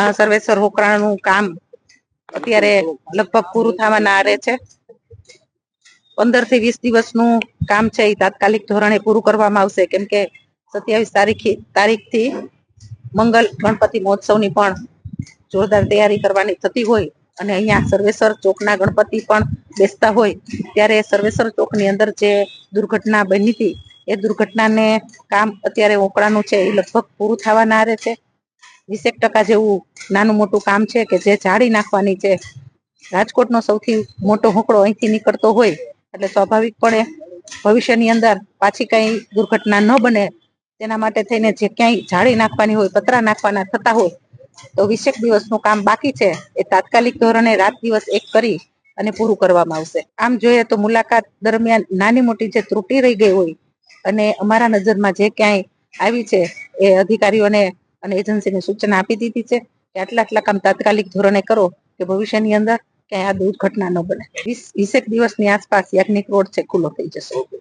આ સર્વેસર હોકરાનું કામ અત્યારે લગભગ પૂરું થવાના આરે છે. પંદરથી વીસ દિવસનું કામ છે એ તાત્કાલિક ધોરણે પૂરું કરવામાં આવશે. કેમ કે સત્યાવીસ તારીખ, તારીખથી મંગલ ગણપતિ મહોત્સવની પણ જોરદાર તૈયારી કરવાની થતી હોય અને અહીંયા સર્વેશ્વર ચોકના ગણપતિ પણ બેસતા હોય, ત્યારે સર્વેશ્વર ચોકની અંદર જે દુર્ઘટના બની હતી, એ દુર્ઘટનાને કામ અત્યારે ઓકળાનું છે, એ લગભગ પૂરું થવાના આરે છે. વીસેક ટકા જેવું નાનું મોટું કામ છે કે જે જાળી નાખવાની છે. રાજકોટનો સૌથી મોટો હોકળો અહીંથી નીકળતો હોય, એટલે સ્વાભાવિકપણે ભવિષ્યની અંદર પાછી કઈ દુર્ઘટના ન બને. તેના માટે થઈને જે ક્યાંય જાળી નાખવાની હોય, પતરા નાખવાના થતા હોય, તો વીસેક દિવસનું કામ બાકી છે. એ તાત્કાલિક ધોરણે રાત દિવસ એક કરી અને પૂરું કરવામાં આવશે. આમ જોઈએ તો મુલાકાત દરમિયાન નાની મોટી જે ત્રુટી રહી ગઈ હોય અને અમારા નજરમાં જે ક્યાંય આવી છે, એ અધિકારીઓને અને એજન્સીને સૂચના આપી દીધી છે કે આટલા આટલા કામ તાત્કાલિક ધોરણે કરો કે ભવિષ્યની અંદર ક્યાંય આ દુર્ઘટના ન બને. વીસ, વીસેક દિવસની આસપાસ યાજ્ઞિક રોડ છે, ખુલ્લો થઈ જશે.